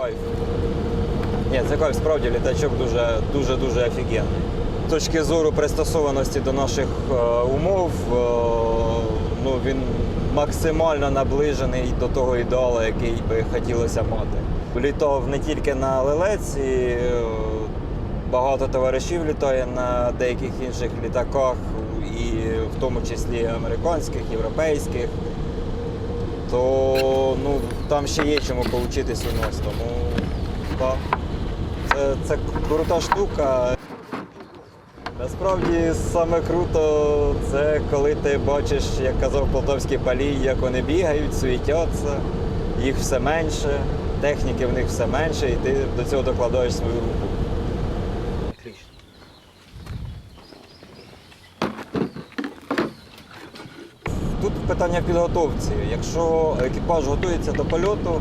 Кайф. Ні, це кайф, справді літачок дуже дуже офігенний. З точки зору пристосованості до наших е, умов, е, ну, він максимально наближений до того ідеалу, який би хотілося мати. Літав не тільки на лелеці, е, багато товаришів літає на деяких інших літаках, і в тому числі американських, європейських то ну, там ще є чому повчитись у нас. Тому да, це, це крута штука. Насправді саме круто це коли ти бачиш, як казав Полтавський палій, як вони бігають, суетяться, їх все менше, техніки в них все менше, і ти до цього докладаєш свою руку. Тут питання підготовці. Якщо екіпаж готується до польоту,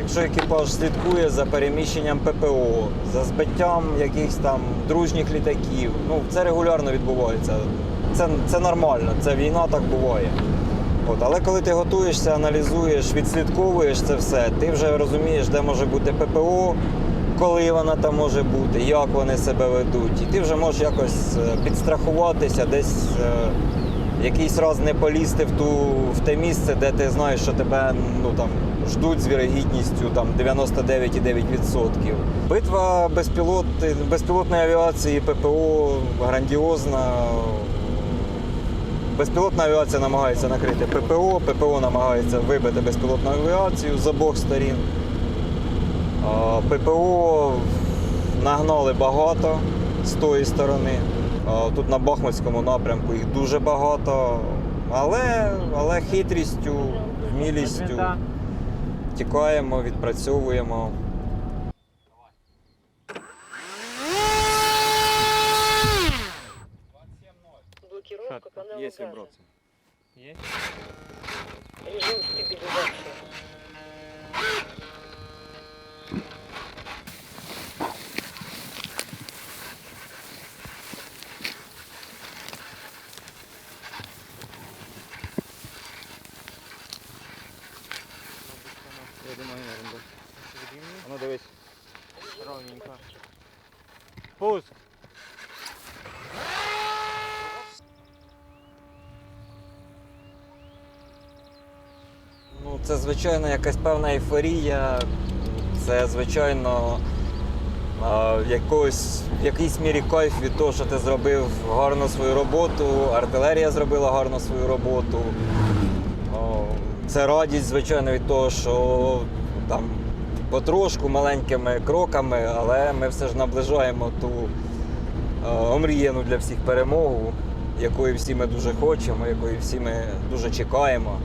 якщо екіпаж слідкує за переміщенням ППО, за збиттям якихось там дружніх літаків, ну це регулярно відбувається. Це, це нормально, це війна так буває. От, але коли ти готуєшся, аналізуєш, відслідковуєш це все, ти вже розумієш, де може бути ППО, коли вона там може бути, як вони себе ведуть. І ти вже можеш якось е, підстрахуватися, десь е, якийсь раз не полізти в, ту, в те місце, де ти знаєш, що тебе ну, там, ждуть з вірогідністю там, 99,9%. Битва безпілот, безпілотної авіації ППО грандіозна. Безпілотна авіація намагається накрити ППО, ППО намагається вибити безпілотну авіацію з обох сторін. ППО нагнали багато з тої сторони. А, Тут на Бахмутському напрямку їх дуже багато, але, але хитрістю, вмілістю тікаємо, відпрацьовуємо. Блокировка газа. вибрация. Есть? Режим стабилизации. Думаю, наверное, да. А Ну дивись. Ровненько. Пуск. Ну, це звичайно якась певна ейфорія. Це звичайно а, якось, в якійсь мірі кайф від того, що ти зробив гарно свою роботу, артилерія зробила гарно свою роботу. Це радість, звичайно, від того, що там потрошку маленькими кроками, але ми все ж наближаємо ту е, омріяну для всіх перемогу, якої всі ми дуже хочемо, якої всі ми дуже чекаємо.